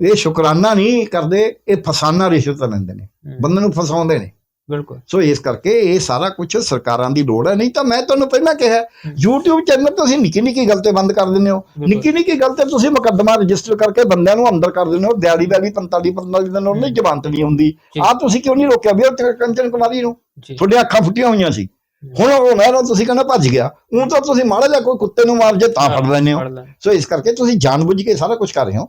ਇਹ ਸ਼ੁਕਰਾਨਾ ਨਹੀਂ ਕਰਦੇ ਇਹ ਫਸਾਨਾ ਰਿਸ਼ਵਤ ਲੈਂਦੇ ਨੇ। ਬੰਦੇ ਨੂੰ ਫਸਾਉਂਦੇ ਨੇ। ਬਿਲਕੁਲ। ਸੋ ਇਸ ਕਰਕੇ ਇਹ ਸਾਰਾ ਕੁਝ ਸਰਕਾਰਾਂ ਦੀ ਲੋੜ ਹੈ। ਨਹੀਂ ਤਾਂ ਮੈਂ ਤੁਹਾਨੂੰ ਪਹਿਲਾਂ ਕਿਹਾ। YouTube ਚੈਨਲ ਤੁਸੀਂ ਨਿੱਕੀ ਨਿੱਕੀ ਗੱਲ ਤੇ ਬੰਦ ਕਰ ਦਿੰਦੇ ਹੋ। ਨਿੱਕੀ ਨਿੱਕੀ ਗੱਲ ਤੇ ਤੁਸੀਂ ਮੁਕੱਦਮਾ ਰਜਿਸਟਰ ਕਰਕੇ ਬੰਦਿਆਂ ਨੂੰ ਅੰਦਰ ਕਰ ਦਿੰਦੇ ਹੋ। ਦਿਹਾੜੀ ਵਾਲੀ 45 45 ਦਿਨ ਉਹਨੇ। ਜ਼ਮਾਨਤ ਨਹੀਂ ਹੁੰਦੀ। ਆ ਤੁਸੀਂ ਕਿਉਂ ਨਹੀਂ ਰੋਕਿਆ ਵੀ ਉਹ ਕੰਚਨ ਕੁਮਾਰੀ ਨੂੰ? ਤੁਹਾਡੀਆਂ ਅੱਖਾਂ ਫੁੱਟੀਆਂ ਹੋਈਆਂ ਸੀ। ਹੁਣ ਉਹ ਨਾ ਤੁਸੀਂ ਕਹਿੰਦਾ ਭੱਜ ਗਿਆ। ਉਹ ਤਾਂ ਤੁਸੀਂ ਮਾੜਾ ਜਿਹਾ ਕੋਈ ਕੁੱਤੇ ਨੂੰ ਮਾਰ ਜੇ ਤਾਂ ਫੜ ਲੈਂਦੇ ਹੋ। ਸੋ ਇਸ ਕਰਕੇ ਤੁਸੀਂ ਜਾਣਬੁੱਝ ਕੇ ਸਾਰਾ ਕੁਝ ਕਰ ਰਹੇ ਹੋ।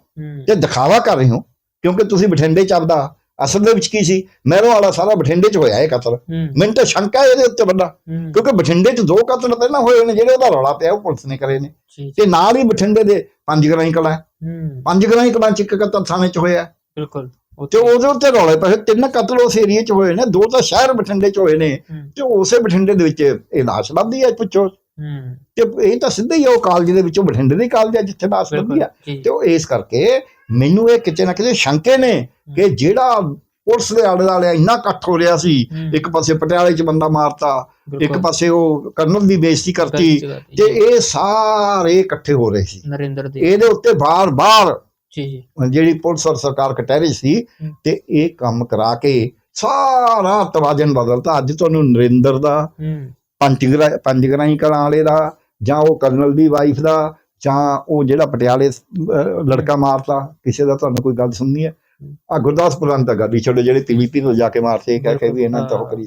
ਤੇ ਦਿਖਾਵਾ ਕਰ ਰਹੇ ਹੋ ਕਿਉਂਕਿ ਤੁਸੀਂ ਬਠਿੰਡੇ ਚ ਆਪਦਾ ਅਸਲ ਦੇ ਵਿੱਚ ਕੀ ਸੀ? ਮਹਿਰੋਂ ਵਾਲਾ ਸਾਰਾ ਬਠਿੰਡੇ ਚ ਹੋਇਆ ਇਹ ਕਤਲ। ਮੈਨੂੰ ਤਾਂ ਸ਼ੰਕਾ ਇਹਦੇ ਉੱਤੇ ਵੱਡਾ। ਕਿਉਂਕਿ ਬਠਿੰਡੇ 'ਚ ਦੋ ਕਤਲ ਪਹਿਲਾਂ ਹੋਏ ਨੇ ਜਿਹੜੇ ਉਹਦਾ ਰੌਲਾ ਪਿਆ ਉਹ ਪੁਲਿਸ ਨੇ ਕਰੇ ਨੇ। ਤੇ ਨਾਲ ਹੀ ਬਠਿੰਡੇ ਦੇ ਪੰਜ ਗਰਾਈ ਕਲਾ ਪੰਜ ਗਰਾਈ ਕਲਾ 'ਚ ਇੱਕ ਕਤਲ ਥਾਣੇ 'ਚ ਹੋਇਆ। ਬਿਲਕੁਲ। ਤੇ ਉਹਦੇ ਉੱਤੇ ਰੌਲੇ ਪਏ ਤਿੰਨ ਕਤਲ ਉਸ ਏਰੀਏ 'ਚ ਹੋਏ ਨੇ ਦੋ ਤਾਂ ਸ਼ਹਿਰ ਬਠਿੰਡੇ 'ਚ ਹੋਏ ਨੇ। ਤੇ ਉਸੇ ਬਠਿੰਡੇ ਦੇ ਵਿੱਚ ਇਹ ਲਾਸ਼ ਲੱਭਦੀ ਹੈ ਪੁੱਛੋ। ਤੇ ਇਹ ਤਾਂ ਸਿੱਧਾ ਹੀ ਉਹ ਕਾਲਜ ਦੇ ਵਿੱਚੋਂ ਬਠਿੰਡੇ ਦੇ ਕਾਲਜ ਜਿੱਥੇ ਲਾਸ਼ ਲੱਭੀ ਆ। ਤੇ ਉਹ ਇਸ ਕਰਕੇ ਮੈਨੂੰ ਇਹ ਕਿਤੇ ਨਾ ਕਿਤੇ ਸ਼ੰਕੇ ਨੇ ਕਿ ਜਿਹੜਾ ਪੁਲਿਸ ਦੇ ਆਲੇ ਦੁਆਲੇ ਇੰਨਾ ਇਕੱਠ ਹੋ ਰਿਹਾ ਸੀ। ਇੱਕ ਪਾਸੇ ਪਟਿਆਲੇ 'ਚ ਬੰਦਾ ਮਾਰਤਾ ਇੱਕ ਪਾਸੇ ਉਹ ਕਰਨਲ ਦੀ ਬੇਇੱਜ਼ਤੀ ਕਰਤੀ। ਤੇ ਇਹ ਸਾਰੇ ਇਕੱਠੇ ਹੋ ਰਹੇ ਸੀ। ਨਰਿੰਦਰ ਦੇ। ਇਹਦੇ ਉੱਤੇ ਬਾਰ-ਬਾਰ ਜੀ ਜਿਹੜੀ ਪੁਲਿਸ ਔਰ ਸਰਕਾਰ ਕਟਹਿਰੇ ਸੀ। ਤੇ ਇਹ ਕੰਮ ਕਰਾ ਕੇ ਸਾਰਾ ਤਵਾਜਨ ਬਦਲਤਾ। ਅੱਜ ਤੁਹਾਨੂੰ ਨਰਿੰਦਰ ਦਾ ਪੰਜਗਰਾ ਪੰਜਗਰਾਈ ਕਲਾਂ ਵਾਲੇ ਦਾ ਜਾਂ ਉਹ ਕਰਨਲ ਦੀ ਵਾਈਫ ਦਾ ਜਾਂ ਉਹ ਜਿਹੜਾ ਪਟਿਆਲੇ ਲੜਕਾ ਮਾਰਤਾ ਕਿਸੇ ਦਾ ਤੁਹਾਨੂੰ ਕੋਈ ਗੱਲ ਸੁਣਨੀ ਹੈ? ਆ ਗੁਰਦਾਸਪੁਰਾਂ ਦਾ ਗੱਲ ਹੀ ਛੱਡੋ ਜਿਹੜੇ ਪੀਵੀਪੀ ਨੂੰ ਜਾ ਕੇ ਮਾਰਤੇ ਕਹਿ ਕੇ ਵੀ ਇਹਨਾਂ ਤਾਂ ਕਰੀ